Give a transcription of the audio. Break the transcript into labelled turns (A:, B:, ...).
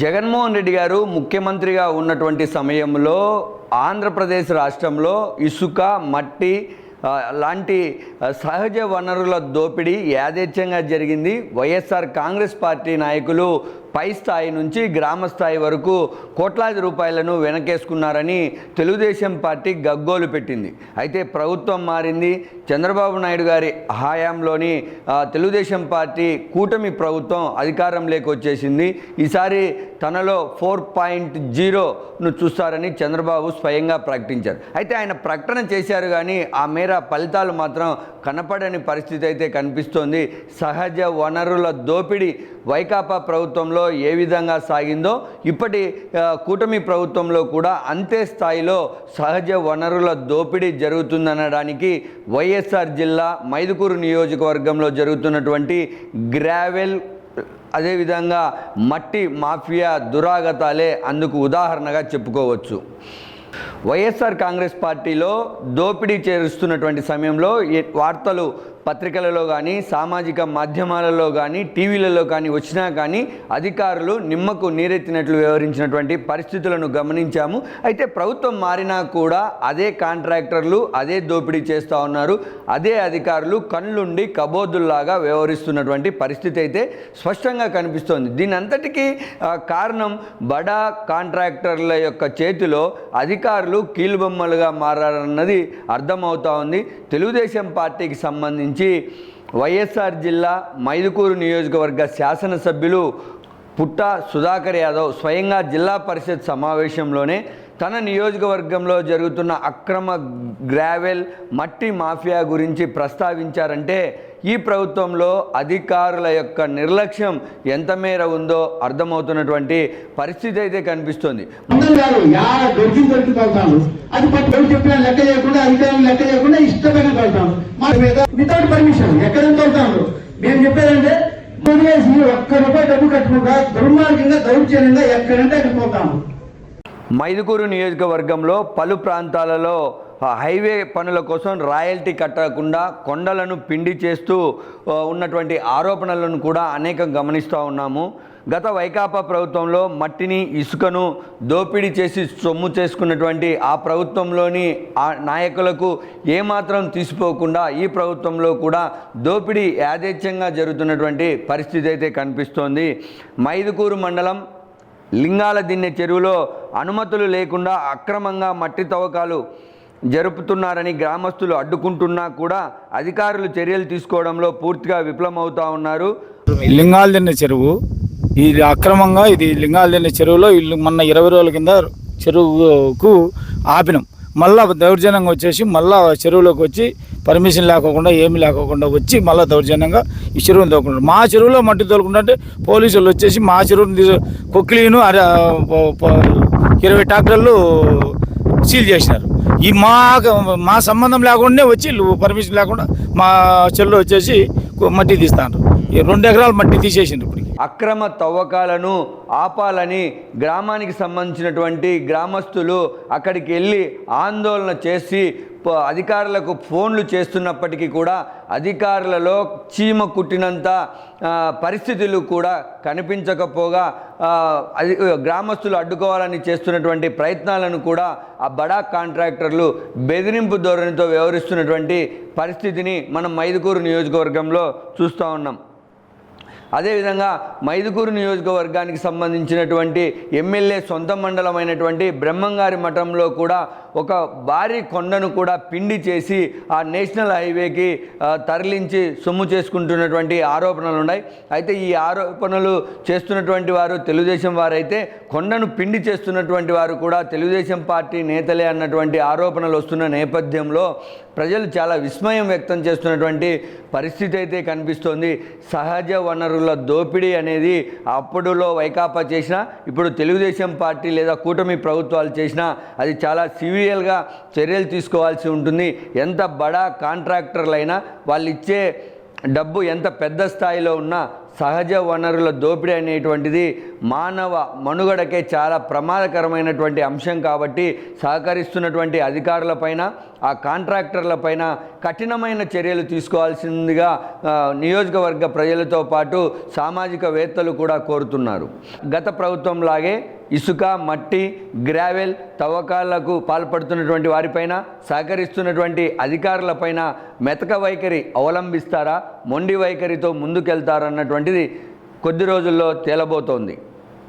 A: జగన్మోహన్ రెడ్డి గారు ముఖ్యమంత్రిగా ఉన్నటువంటి సమయంలో ఆంధ్రప్రదేశ్ రాష్ట్రంలో ఇసుక మట్టి లాంటి సహజ వనరుల దోపిడీ యాదేచ్ఛంగా జరిగింది. వైఎస్ఆర్ కాంగ్రెస్ పార్టీ నాయకులు పై స్థాయి నుంచి గ్రామ స్థాయి వరకు కోట్లాది రూపాయలను వెనకేసుకున్నారని తెలుగుదేశం పార్టీ గగ్గోలు పెట్టింది. అయితే ప్రభుత్వం మారింది. చంద్రబాబు నాయుడు గారి హయాంలోని తెలుగుదేశం పార్టీ కూటమి ప్రభుత్వం అధికారం వచ్చేసింది ఈసారి తనలో ఫోర్ పాయింట్ జీరోను చూస్తారని చంద్రబాబు స్వయంగా ప్రకటించారు. అయితే ఆయన ప్రకటన చేశారు కానీ ఆ మేర ఫలితాలు మాత్రం కనపడని పరిస్థితి అయితే కనిపిస్తోంది. సహజ వనరుల దోపిడీ వైకాపా ప్రభుత్వంలో ఏ విధంగా సాగిందో ఇప్పటి కూటమి ప్రభుత్వంలో కూడా అంతే స్థాయిలో సహజ వనరుల దోపిడీ జరుగుతుందనడానికి వైఎస్ఆర్ జిల్లా మైదుకూరు నియోజకవర్గంలో జరుగుతున్నటువంటి గ్రావెల్ అదేవిధంగా మట్టి మాఫియా దురాగతాలే అందుకు ఉదాహరణగా చెప్పుకోవచ్చు. వైఎస్ఆర్ కాంగ్రెస్ పార్టీలో దోపిడీ చేరుస్తున్నటువంటి సమయంలో వార్తలు పత్రికలలో కానీ సామాజిక మాధ్యమాలలో కానీ టీవీలలో కానీ వచ్చినా కానీ అధికారులు నిమ్మకు నీరెత్తినట్లు వ్యవహరించినటువంటి పరిస్థితులను గమనించాము. అయితే ప్రభుత్వం మారినా కూడా అదే కాంట్రాక్టర్లు అదే దోపిడీ చేస్తూ ఉన్నారు. అదే అధికారులు కళ్ళుండి కబోదుల్లాగా వ్యవహరిస్తున్నటువంటి పరిస్థితి అయితే స్పష్టంగా కనిపిస్తోంది. దీని అంతటికీ కారణం బడా కాంట్రాక్టర్ల యొక్క చేతిలో అధికారులు కీలుబొమ్మలుగా మారారన్నది అర్థమవుతా ఉంది. తెలుగుదేశం పార్టీకి సంబంధించి వైఎస్ఆర్ జిల్లా మైదుకూరు నియోజకవర్గ శాసనసభ్యులు పుట్ట సుధాకర్ యాదవ్ స్వయంగా జిల్లా పరిషత్ సమావేశంలోనే తన నియోజకవర్గంలో జరుగుతున్న అక్రమ గ్రావెల్ మట్టి మాఫియా గురించి ప్రస్తావించారంటే ఈ ప్రభుత్వంలో అధికారుల యొక్క నిర్లక్ష్యం ఎంత మేర ఉందో అర్థమవుతున్నటువంటి పరిస్థితి అయితే కనిపిస్తోంది.
B: అది లెక్క చేయకుండా అధికారులు లెక్క చేయకుండా ఇష్టమైన మీద వితౌట్ పర్మిషన్ ఎక్కడ నుంచి మేము చెప్పేదంటే వదిలేసి ఒక్క రూపాయి డబ్బు కట్టకుండా దుర్మార్గంగా దౌర్జన్యంగా ఎక్కడంటే అక్కడ పోతాము.
A: మైదుకూరు నియోజకవర్గంలో పలు ప్రాంతాలలో హైవే పనుల కోసం రాయల్టీ కట్టకుండా కొండలను పిండి చేస్తూ ఉన్నటువంటి ఆరోపణలను కూడా అనేకం గమనిస్తూ ఉన్నాము. గత వైకాపా ప్రభుత్వంలో మట్టిని ఇసుకను దోపిడీ చేసి సొమ్ము చేసుకున్నటువంటి ఆ ప్రభుత్వంలోని ఆ నాయకులకు ఏమాత్రం తీసిపోకుండా ఈ ప్రభుత్వంలో కూడా దోపిడీ యాదేచ్ఛంగా జరుగుతున్నటువంటి పరిస్థితి అయితే కనిపిస్తోంది. మైదుకూరు మండలం లింగాల దిన్నె చెరువులో అనుమతులు లేకుండా అక్రమంగా మట్టి తవ్వకాలు జరుపుతున్నారని గ్రామస్తులు అడ్డుకుంటున్నా కూడా అధికారులు చర్యలు తీసుకోవడంలో పూర్తిగా విఫలమవుతా ఉన్నారు.
C: లింగాలదిన్నె చెరువు ఇది అక్రమంగా ఇది లింగాలదేని చెరువులో ఇల్లు మొన్న ఇరవై రోజుల కింద చెరువుకు ఆపినాం. మళ్ళా దౌర్జన్యంగా వచ్చేసి మళ్ళా చెరువులోకి వచ్చి పర్మిషన్ లేకోకుండా ఏమి లేకోకుండా వచ్చి మళ్ళీ దౌర్జన్యంగా ఈ చెరువుని తోలుకుంటారు మా చెరువులో మట్టి తోలుకుంటుంటే పోలీసులు వచ్చేసి మా చెరువుని కొక్లీను ఇరవై ట్రాక్టర్లు సీల్ చేసినారు. ఈ మా మా సంబంధం లేకుండానే వచ్చి పర్మిషన్ లేకుండా మా చెరువులో వచ్చేసి మట్టి తీస్తాను రెండు ఎకరాలు మట్టి తీసేసింది ఇప్పుడు
A: అక్రమ తవ్వకాలను ఆపాలని గ్రామానికి సంబంధించినటువంటి గ్రామస్తులు అక్కడికి వెళ్ళి ఆందోళన చేసి అధికారులకు ఫోన్లు చేస్తున్నప్పటికీ కూడా అధికారులలో చీమ కుట్టినంత పరిస్థితులు కూడా కనిపించకపోగా అది గ్రామస్తులు అడ్డుకోవాలని చేస్తున్నటువంటి ప్రయత్నాలను కూడా ఆ బడా కాంట్రాక్టర్లు బెదిరింపు ధోరణితో వ్యవహరిస్తున్నటువంటి పరిస్థితిని మనం మైదుకూరు నియోజకవర్గంలో చూస్తూ ఉన్నాం. అదేవిధంగా మైదుకూరు నియోజకవర్గానికి సంబంధించినటువంటి ఎమ్మెల్యే సొంత మండలమైనటువంటి బ్రహ్మంగారి మఠంలో కూడా ఒక భారీ కొండను కూడా పిండి చేసి ఆ నేషనల్ హైవేకి తరలించి సొమ్ము చేసుకుంటున్నటువంటి ఆరోపణలు ఉన్నాయి. అయితే ఈ ఆరోపణలు చేస్తున్నటువంటి వారు తెలుగుదేశం వారైతే కొండను పిండి చేస్తున్నటువంటి వారు కూడా తెలుగుదేశం పార్టీ నేతలే అన్నటువంటి ఆరోపణలు వస్తున్న నేపథ్యంలో ప్రజలు చాలా విస్మయం వ్యక్తం చేస్తున్నటువంటి పరిస్థితి అయితే కనిపిస్తోంది. సహజ వనరుల దోపిడీ అనేది అప్పుడులో వైకాపా చేసినా ఇప్పుడు తెలుగుదేశం పార్టీ లేదా కూటమి ప్రభుత్వాలు చేసినా అది చాలా ఇండివిజువల్గా చర్యలు తీసుకోవాల్సి ఉంటుంది. ఎంత బడా కాంట్రాక్టర్లైనా వాళ్ళు ఇచ్చే డబ్బు ఎంత పెద్ద స్థాయిలో ఉన్నా సహజ వనరుల దోపిడీ అనేటువంటిది మానవ మనుగడకే చాలా ప్రమాదకరమైనటువంటి అంశం కాబట్టి సహకరిస్తున్నటువంటి అధికారులపైన ఆ కాంట్రాక్టర్లపైన కఠినమైన చర్యలు తీసుకోవాల్సిందిగా నియోజకవర్గ ప్రజలతో పాటు సామాజికవేత్తలు కూడా కోరుతున్నారు. గత ప్రభుత్వం లాగే ఇసుక మట్టి గ్రావెల్ తవ్వకాలకు పాల్పడుతున్నటువంటి వారిపైన సహకరిస్తున్నటువంటి అధికారులపైన మెతక వైఖరి అవలంబిస్తారా మొండి వైఖరితో ముందుకెళ్తారన్నటువంటిది కొద్ది రోజుల్లో తేలబోతోంది.